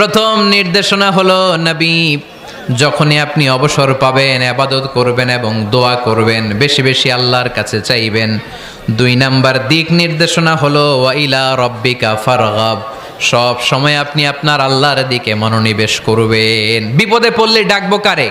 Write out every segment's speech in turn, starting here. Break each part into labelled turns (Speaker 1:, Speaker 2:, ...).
Speaker 1: প্রথম নির্দেশনা হলো, নবী, যখনই আপনি অবসর পাবেন, আবাদত করবেন এবং দোয়া করবেন, বেশি বেশি আল্লাহর কাছে চাইবেন। দুই নাম্বার দিক নির্দেশনা হলো ওয়াইলা রব্বিকা ফারগাব। সব সময় আপনি আপনার আল্লাহর দিকে মনোনিবেশ করবেন। বিপদে পড়লে ডাকবো কারে?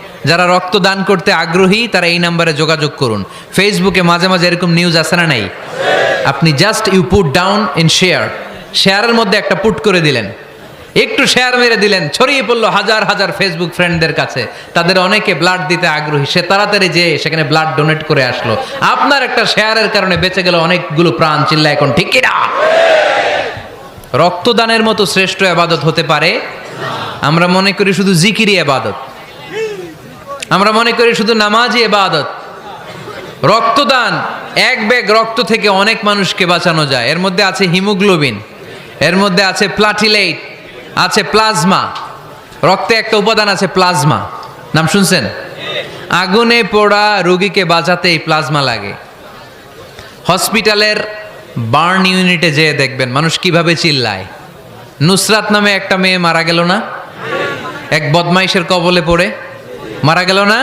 Speaker 1: যারা রক্ত দান করতে আগ্রহী, তারা এই নাম্বারে যোগাযোগ করুন। ফেসবুকে মাঝে মাঝে এরকম নিউজ আসে না নাই? আপনি just you put down in share শেয়ারের মধ্যে একটা পুট করে দিলেন। একটু শেয়ার মেরে দিলেন, ছড়িয়ে পড়ল হাজার হাজার ফেসবুক ফ্রেন্ডদের কাছে। তাদের অনেকে ব্লাড দিতে আগ্রহী। সে তাড়াতাড়ি যে সেখানে ব্লাড ডোনেট করে আসলো। আপনার একটা শেয়ারের কারণে বেঁচে গেল অনেকগুলো প্রাণ, চিল্লা এখন ঠিক কিনা রক্তদানের মতো শ্রেষ্ঠ আবাদত হতে পারে? আমরা মনে করি শুধু জিকিরি আবাদত। আমরা মনে করি শুধু নামাজি এবাদত রক্তদান, এক ব্যাগ রক্ত থেকে অনেক মানুষকে বাঁচানো যায়। এর মধ্যে আছে হিমোগ্লোবিন, এর মধ্যে আছে প্লাটিলেট আছে প্লাজমা। রক্তে একটা উপাদান আছে প্লাজমা। নাম শুনছেন? আগুনে পোড়া রোগীকে বাঁচাতে এই প্লাজমা লাগে। হসপিটালের বার্ন ইউনিটে যেয়ে দেখবেন, মানুষ কীভাবে চিল্লায়। নুসরাত নামে একটা মেয়ে মারা গেল না? এক বদমাইশের কবলে পড়ে। মারা গেল না?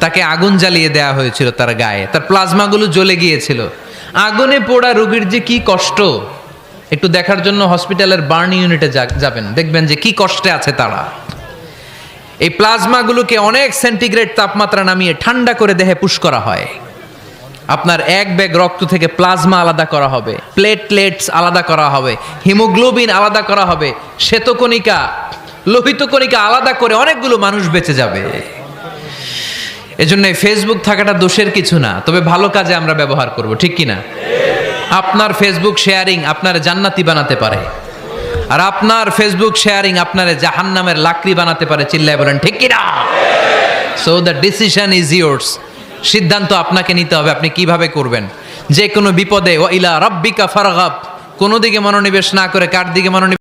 Speaker 1: তাকে আগুন জ্বালিয়ে দেওয়া হয়েছিল তার গায়ে। তার প্লাজমাগুলো জ্বলে গিয়েছিল। আগুনে পোড়া রোগীর যে কি কষ্ট? একটু দেখার জন্য হসপিটালের বার্ন ইউনিটে যাবেন। দেখবেন যে কি কষ্টে আছে তারা। এই প্লাজমাগুলোকে অনেক সেন্টিগ্রেড তাপমাত্রা নামিয়ে ঠান্ডা করে দেহে পুশ করা হয়। আপনার এক ব্যাগ রক্ত থেকে প্লাজমা আলাদা করা হবে, প্লেটলেটস আলাদা করা হবে, হিমোগ্লোবিন আলাদা করা হবে, শ্বেতকণিকা লোহিত কণিকা আলাদা করে অনেকগুলো মানুষ বেঁচে যাবে। এজন্য ফেসবুক থাকাটা দোষের কিছু না, তবে ভালো কাজে আমরা ব্যবহার করব, ঠিক কি না? আপনার ফেসবুক শেয়ারিং আপনার জান্নাতি বানাতে পারে। আর আপনার ফেসবুক শেয়ারিং আপনার জাহান্নামের লাকড়ি বানাতে পারে, চিল্লায় বলেন, ঠিক কি না? So the decision is yours সিদ্ধান্ত আপনাকে নিতে হবে, আপনি কীভাবে করবেন? যে কোনো বিপদে ও ইলা রব্বিকা ফারগাব। কোনো দিকে মনোনিবেশ না করে, কার দিকে মনোনিবেশ